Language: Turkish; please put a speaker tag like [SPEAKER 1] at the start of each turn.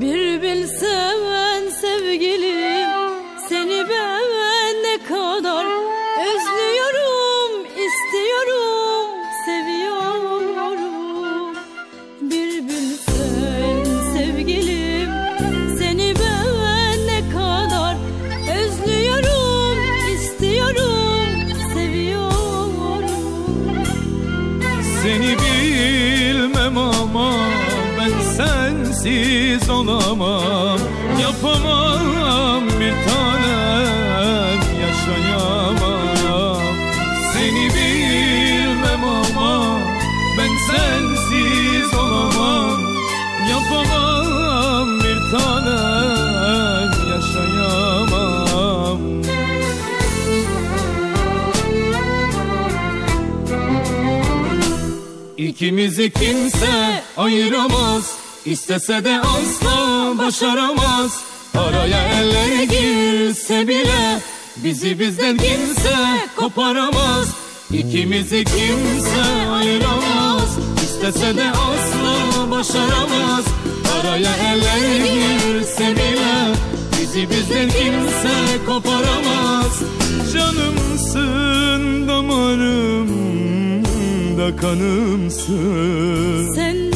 [SPEAKER 1] Bir bilsen sevgilim seni ben ne kadar özlüyorum, istiyorum, seviyorum. Bir bilsen sevgilim seni ben ne kadar özlüyorum, istiyorum, seviyorum.
[SPEAKER 2] Seni bilmem sensiz olamam. Yapamam bir tanem yaşayamam. Seni bilmem ama ben sensiz olamam. Yapamam bir tanem yaşayamam. İkimizi kimse ayıramaz İstese de asla başaramaz. Araya eller girse bile Bizi bizden kimse koparamaz. İkimizi kimse ayıramaz. İstese de asla başaramaz. Araya eller girse bile Bizi bizden kimse koparamaz. Canımsın damarımda kanımsın
[SPEAKER 1] Sen